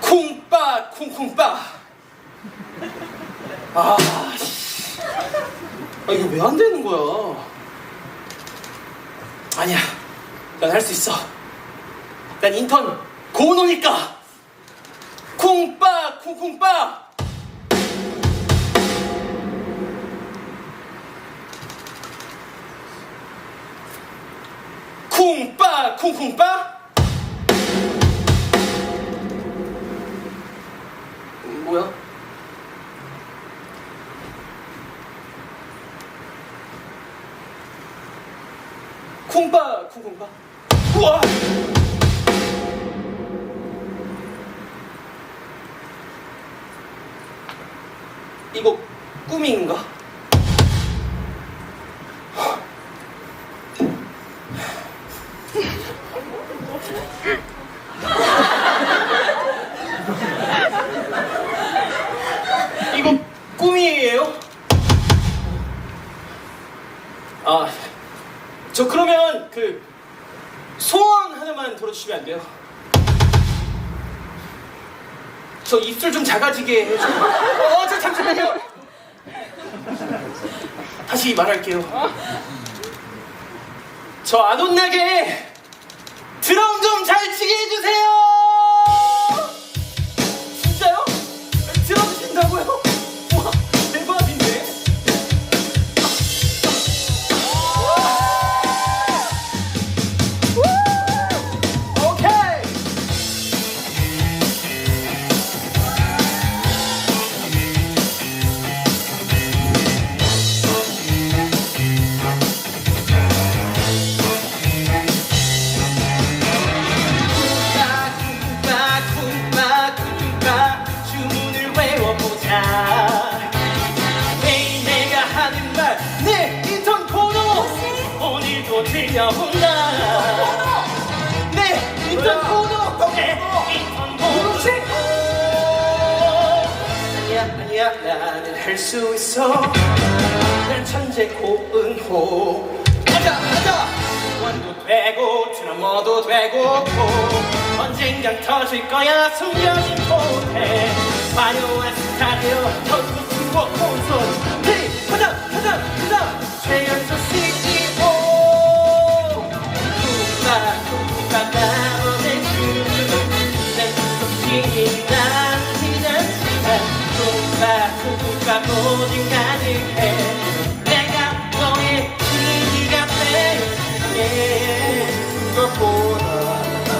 쿵빠 쿵쿵빠. 아 씨. 아 이거 왜 안 되는 거야? 아니야. 난 할 수 있어. 난 인턴 고노니까. 쿵빠 쿵쿵빠. 쿵빠 쿵쿵빠 뭐야? 쿵빠 쿵쿵빠 우와 이거 꿈인가? 아, 저 그러면 그 소원 하나만 들어주시면 안 돼요? 저 입술 좀 작아지게 해줘. 어, 저 잠시만요. 다시 말할게요. 저 안 혼나게 드럼 좀 잘 치게 해주세요. 들려온다. 내 인턴 코너. 내 인턴 코너. 아니야 아니야. 나는 할 수 있어. 난 천재 고은호. 가자 가자. 원도 되고 드러머도 되고 언젠간 터질 거야. 숨겨진 포대 화려한 스타디오 슬픔과 고이 가득해 내가 너의 진이 같네 예, 그것보다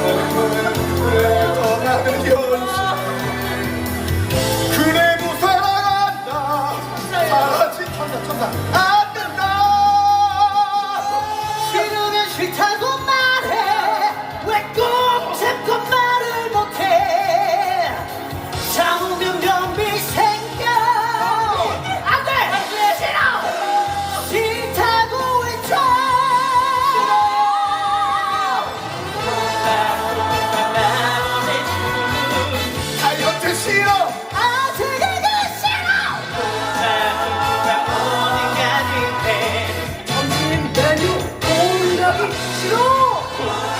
널 떠나는 그래도 사랑한다 사라진 천사 천사 싫어 아주 그거 싫어 어디까지 해? 점심 메뉴 온라이 싫어.